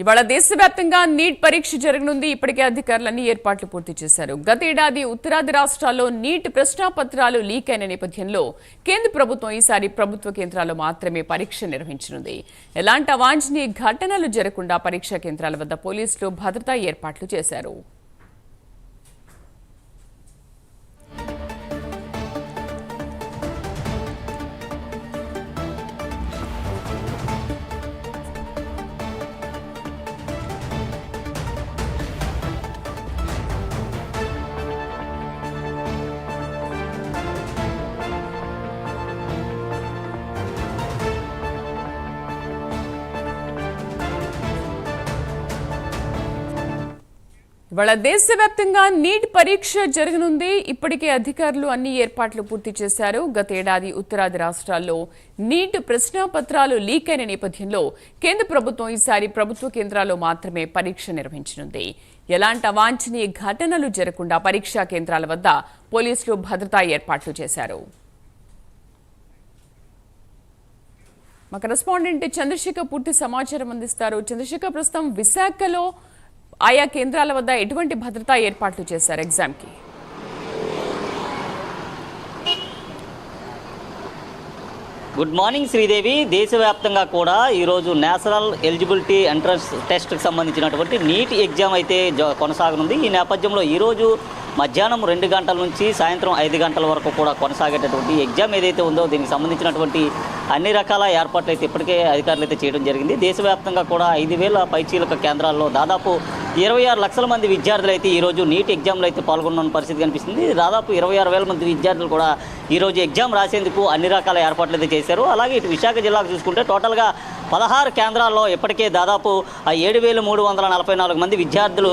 ఇవాళ దేశవ్యాప్తంగా నీట్ పరీక్ష జరగనుంది. ఇప్పటికే అధికారులన్నీ ఏర్పాట్లు పూర్తి చేశారు. గత ఏడాది ఉత్తరాది రాష్ట్రాల్లో నీట్ ప్రశ్నాపత్రాలు లీక్ అయిన నేపథ్యంలో కేంద్ర ప్రభుత్వం ఈసారి ప్రభుత్వ కేంద్రాల్లో మాత్రమే పరీక్ష నిర్వహించనుంది. ఎలాంటి అవాంఛనీయ ఘటనలు జరగకుండా పరీక్షా కేంద్రాల వద్ద పోలీసులు భద్రతా ఏర్పాట్లు చేశారు. ఇవాళ దేశవ్యాప్తంగా నీట్ పరీక్ష జరగనుంది. ఇప్పటికే అధికారులు అన్ని ఏర్పాట్లు పూర్తి చేశారు. గతేడాది ఉత్తరాది రాష్ట్రాల్లో నీట్ ప్రశ్నపత్రాలు లీక్ అయిన నేపథ్యంలో కేంద్ర ప్రభుత్వం ఈసారి ప్రభుత్వ కేంద్రాల్లో మాత్రమే పరీక్ష నిర్వహించనుంది. ఎలాంటి అవాంఛనీయ ఘటనలు జరగకుండా పరీక్షా కేంద్రాల వద్ద పోలీసులు భద్రతా ఏర్పాట్లు చేశారు. మా కరెస్పాండెంట్ చంద్రశేఖర్ పూర్తి సమాచారం అందిస్తారు. చంద్రశేఖర్ ప్రస్తుతం విశాఖలో ఆయా కేంద్రాల వద్ద ఎటువంటి భద్రతా ఏర్పాట్లు చేశారు ఎగ్జామ్కి? Good morning Sridevi. దేశవ్యాప్తంగా కూడా ఈరోజు నేషనల్ ఎలిజిబిలిటీ ఎంట్రన్స్ టెస్ట్కి సంబంధించినటువంటి నీట్ ఎగ్జామ్ అయితే జ- కొనసాగనుంది. ఈ నేపథ్యంలో ఈరోజు మధ్యాహ్నం రెండు గంటల నుంచి సాయంత్రం ఐదు గంటల వరకు కూడా కొనసాగేటటువంటి ఎగ్జామ్ ఏదైతే ఉందో దీనికి సంబంధించినటువంటి అన్ని రకాల ఏర్పాట్లు అయితే ఇప్పటికే అధికారులు అయితే చేయడం జరిగింది. దేశవ్యాప్తంగా కూడా ఐదు వేల పైచీలక కేంద్రాల్లో దాదాపు ఇరవై ఆరు లక్షల మంది విద్యార్థులు అయితే ఈరోజు నీట్ ఎగ్జామ్లో అయితే పాల్గొన్న పరిస్థితి కనిపిస్తుంది. దాదాపు ఇరవై ఆరు వేల మంది విద్యార్థులు కూడా ఈరోజు ఎగ్జామ్ రాసేందుకు అన్ని రకాల ఏర్పాట్లు అయితే చేశారు. అలాగే ఇటు విశాఖ జిల్లాకు చూసుకుంటే టోటల్గా పదహారు కేంద్రాల్లో ఇప్పటికే దాదాపు ఏడు వేల మూడు వందల నలభై నాలుగు మంది విద్యార్థులు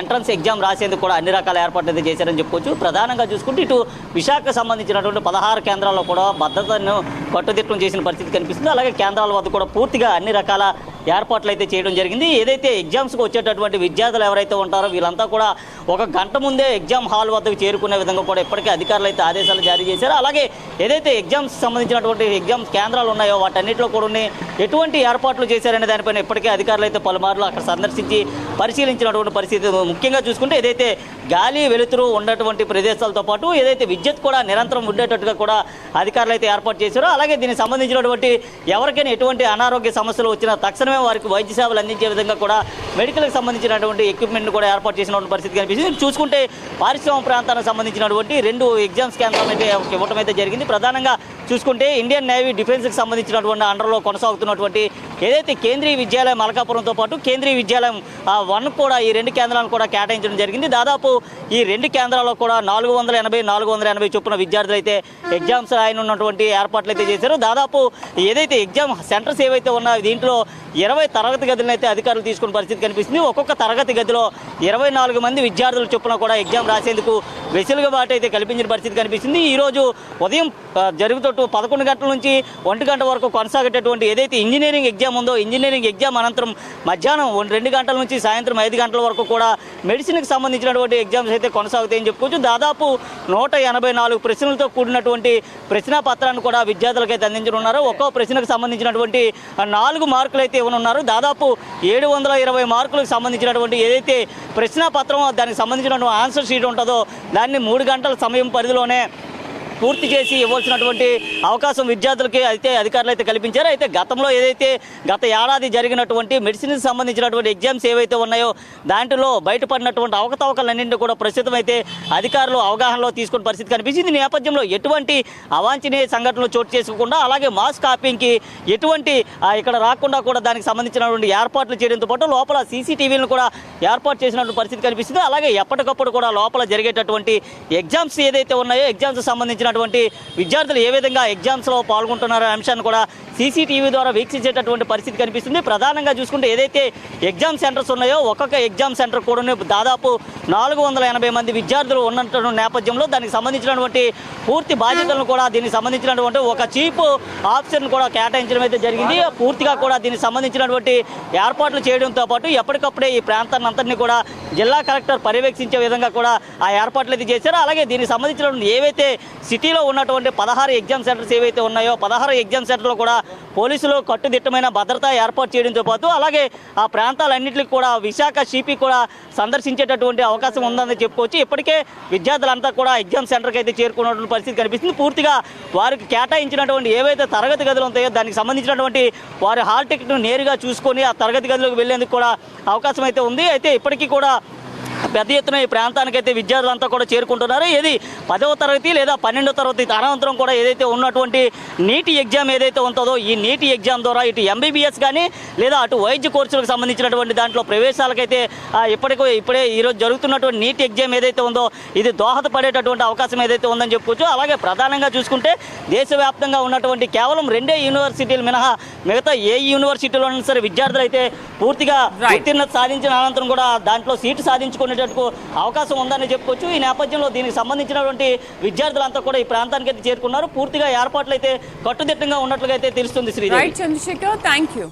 ఎంట్రన్స్ ఎగ్జామ్ రాసేందుకు కూడా అన్ని రకాల ఏర్పాట్లు అయితే చేశారని చెప్పుకోవచ్చు. ప్రధానంగా చూసుకుంటే ఇటు విశాఖకు సంబంధించినటువంటి పదహారు కేంద్రాల్లో కూడా భద్రతను కట్టుదిట్టం చేసిన పరిస్థితి కనిపిస్తుంది. అలాగే కేంద్రాల వద్ద కూడా పూర్తిగా అన్ని రకాల ఏర్పాట్లు అయితే చేయడం జరిగింది. ఏదైతే ఎగ్జామ్స్కి వచ్చేటటువంటి విద్యార్థులు ఎవరైతే ఉంటారో వీళ్ళంతా కూడా ఒక గంట ముందే ఎగ్జామ్ హాల్ వద్దకు చేరుకునే విధంగా కూడా ఇప్పటికే అధికారులు అయితే ఆదేశాలు జారీ చేశారు. అలాగే ఏదైతే ఎగ్జామ్స్ సంబంధించినటువంటి ఎగ్జామ్స్ కేంద్రాలు ఉన్నాయో వాటన్నిటిలో కూడా ఎటువంటి ఏర్పాట్లు చేశారనే దానిపైన ఇప్పటికే అధికారులు అయితే పలుమార్లు అక్కడ సందర్శించి పరిశీలించినటువంటి పరిస్థితి ముఖ్యంగా చూసుకుంటే ఏదైతే గాలి వెలుతురు ఉన్నటువంటి ప్రదేశాలతో పాటు ఏదైతే విద్యుత్ కూడా నిరంతరం ఉండేటట్టుగా కూడా అధికారులు అయితే ఏర్పాటు చేశారో. అలాగే దీనికి సంబంధించినటువంటి ఎవరికైనా ఎటువంటి అనారోగ్య సమస్యలు వచ్చినా తక్షణమే వారికి వైద్య సేవలు అందించే విధంగా కూడా మెడికల్కి సంబంధించినటువంటి ఎక్విప్మెంట్ కూడా ఏర్పాటు చేసినటువంటి పరిస్థితి కనిపిస్తుంది. చూసుకుంటే పారిశ్రామిక ప్రాంతానికి సంబంధించినటువంటి రెండు ఎగ్జామ్స్ కేంద్రం అయితే ఇవ్వటం అయితే జరిగింది. ప్రధానంగా చూసుకుంటే ఇండియన్ నేవీ డిఫెన్స్కి సంబంధించినటువంటి అండర్లో కొనసాగుతున్నటువంటి ఏదైతే కేంద్రీయ విద్యాలయం మలకాపురంతో పాటు కేంద్రీయ విద్యాలయం వన్ కూడా ఈ రెండు కేంద్రాలను కూడా కేటాయించడం జరిగింది. దాదాపు ఈ రెండు కేంద్రాల్లో కూడా నాలుగు వందల ఎనభై నాలుగు వందల ఎనభై చొప్పున విద్యార్థులు అయితే ఎగ్జామ్స్ రాయనున్నటువంటి ఏర్పాట్లు అయితే చేశారు. దాదాపు ఏదైతే ఎగ్జామ్ సెంటర్స్ ఏవైతే ఉన్నాయో దీంట్లో ఇరవై తరగతి గదులను అయితే అధికారులు తీసుకున్న పరిస్థితి కనిపిస్తుంది. ఒక్కొక్క తరగతి గదిలో ఇరవై నాలుగు మంది విద్యార్థుల చొప్పున కూడా ఎగ్జామ్ రాసేందుకు వెసులుబాటు అయితే కల్పించిన పరిస్థితి కనిపిస్తుంది. ఈరోజు ఉదయం జరుగుతూ పాటు పదకొండు గంటల నుంచి ఒంటి గంట వరకు కొనసాగేటటువంటి ఏదైతే ఇంజనీరింగ్ ఎగ్జామ్ ఉందో ఇంజనీరింగ్ ఎగ్జామ్ అనంతరం మధ్యాహ్నం రెండు గంటల నుంచి సాయంత్రం ఐదు గంటల వరకు కూడా మెడిసిన్కి సంబంధించినటువంటి ఎగ్జామ్స్ అయితే కొనసాగుతాయని చెప్పుకోవచ్చు. దాదాపు నూట ఎనభై నాలుగు ప్రశ్నలతో కూడినటువంటి ప్రశ్నా పత్రాన్ని కూడా విద్యార్థులకు అయితే అందించనున్నారు ఒక్కో ప్రశ్నకు సంబంధించినటువంటి నాలుగు మార్కులు అయితే ఇవ్వనున్నారు దాదాపు ఏడు వందల ఇరవై మార్కులకు సంబంధించినటువంటి ఏదైతే ప్రశ్నా పత్రం దానికి సంబంధించినటువంటి ఆన్సర్ షీట్ ఉంటుందో దాన్ని మూడు గంటల సమయం పరిధిలోనే పూర్తి చేసి ఇవ్వాల్సినటువంటి అవకాశం విద్యార్థులకి అయితే అధికారులు అయితే కల్పించారు. అయితే గతంలో ఏదైతే గత ఏడాది జరిగినటువంటి మెడిసిన్కి సంబంధించినటువంటి ఎగ్జామ్స్ ఏవైతే ఉన్నాయో దాంట్లో బయటపడినటువంటి అవకతవకలన్నింటినీ కూడా ప్రస్తుతం అయితే అధికారులు అవగాహనలో తీసుకున్న పరిస్థితి కనిపించింది. నేపథ్యంలో ఎటువంటి అవాంఛనీయ సంఘటనలు చోటు చేసుకోకుండా అలాగే మాస్ కాపింగ్కి ఎటువంటి ఇక్కడ రాకుండా కూడా దానికి సంబంధించినటువంటి ఏర్పాట్లు చేయడంతో పాటు లోపల సీసీటీవీలను కూడా ఏర్పాటు చేసినటువంటి పరిస్థితి కనిపిస్తుంది. అలాగే ఎప్పటికప్పుడు కూడా లోపల జరిగేటటువంటి ఎగ్జామ్స్ ఏదైతే ఉన్నాయో ఎగ్జామ్స్ సంబంధించిన సంబంధించినటువంటి విద్యార్థులు ఏ విధంగా ఎగ్జామ్స్లో పాల్గొంటున్నారో అంశాన్ని కూడా సీసీటీవీ ద్వారా వీక్షించేటటువంటి పరిస్థితి కనిపిస్తుంది. ప్రధానంగా చూసుకుంటే ఏదైతే ఎగ్జామ్ సెంటర్స్ ఉన్నాయో ఒక్కొక్క ఎగ్జామ్ సెంటర్ కూడా దాదాపు నాలుగు వందల ఎనభై మంది విద్యార్థులు ఉన్నటువంటి నేపథ్యంలో దానికి సంబంధించినటువంటి పూర్తి బాధ్యతలను కూడా దీనికి సంబంధించినటువంటి ఒక చీఫ్ ఆఫీసర్ను కూడా కేటాయించడం అయితే జరిగింది. పూర్తిగా కూడా దీనికి సంబంధించినటువంటి ఏర్పాట్లు చేయడంతో పాటు ఎప్పటికప్పుడే ఈ ప్రాంతాన్ని అంతటినీ కూడా జిల్లా కలెక్టర్ పర్యవేక్షించే విధంగా కూడా ఆ ఏర్పాట్లు అయితే చేశారు. అలాగే దీనికి సంబంధించినటువంటి ఏవైతే సిటీలో ఉన్నటువంటి పదహారు ఎగ్జామ్ సెంటర్స్ ఏవైతే ఉన్నాయో పదహారు ఎగ్జామ్ సెంటర్లో కూడా పోలీసులు కట్టుదిట్టమైన భద్రత ఏర్పాటు చేయడంతో పాటు అలాగే ఆ ప్రాంతాలన్నింటికి కూడా విశాఖ సిపి కూడా సందర్శించేటటువంటి అవకాశం ఉందని చెప్పుకోవచ్చు. ఇప్పటికే విద్యార్థులంతా కూడా ఎగ్జామ్ సెంటర్కి అయితే చేరుకున్నటువంటి పరిస్థితి కనిపిస్తుంది. పూర్తిగా వారికి కేటాయించినటువంటి ఏవైతే తరగతి గదులు ఉంటాయో దానికి సంబంధించినటువంటి వారి హాల్ టికెట్ను నేరుగా చూసుకొని ఆ తరగతి గదిలోకి వెళ్ళేందుకు కూడా అవకాశం అయితే ఉంది. అయితే ఇప్పటికీ కూడా పెద్ద ఎత్తున ఈ ప్రాంతానికి అయితే విద్యార్థులంతా కూడా చేరుకుంటున్నారు ఏది పదవ తరగతి లేదా పన్నెండవ తరగతి అనంతరం కూడా ఏదైతే ఉన్నటువంటి నీటి ఎగ్జామ్ ఏదైతే ఉంటుందో ఈ నీటి ఎగ్జామ్ ద్వారా ఇటు ఎంబీబీఎస్ కానీ లేదా అటు వైద్య కోర్సులకు సంబంధించినటువంటి దాంట్లో ప్రవేశాలకైతే ఇప్పటికీ ఇప్పుడే ఈరోజు జరుగుతున్నటువంటి నీట్ ఎగ్జామ్ ఏదైతే ఉందో ఇది దోహదపడేటటువంటి అవకాశం ఏదైతే ఉందని చెప్పుకోవచ్చు అలాగే ప్రధానంగా చూసుకుంటే దేశవ్యాప్తంగా ఉన్నటువంటి కేవలం రెండే యూనివర్సిటీలు మినహా మిగతా ఏ యూనివర్సిటీలో సరే విద్యార్థులు అయితే పూర్తిగా. ఉత్తీర్ణత సాధించిన అనంతరం కూడా దాంట్లో సీటు చేసుకునేటట్టు అవకాశం ఉందని చెప్పుకోవచ్చు. ఈ నేపథ్యంలో దీనికి సంబంధించినటువంటి విద్యార్థులంతా కూడా ఈ ప్రాంతానికి అయితే చేరుకున్నారు. పూర్తిగా ఏర్పాట్లు అయితే కట్టుదిట్టంగా ఉన్నట్లుగా అయితే తెలుస్తుంది శ్రీ చంద్రశేఖర్ థ్యాంక్ యూ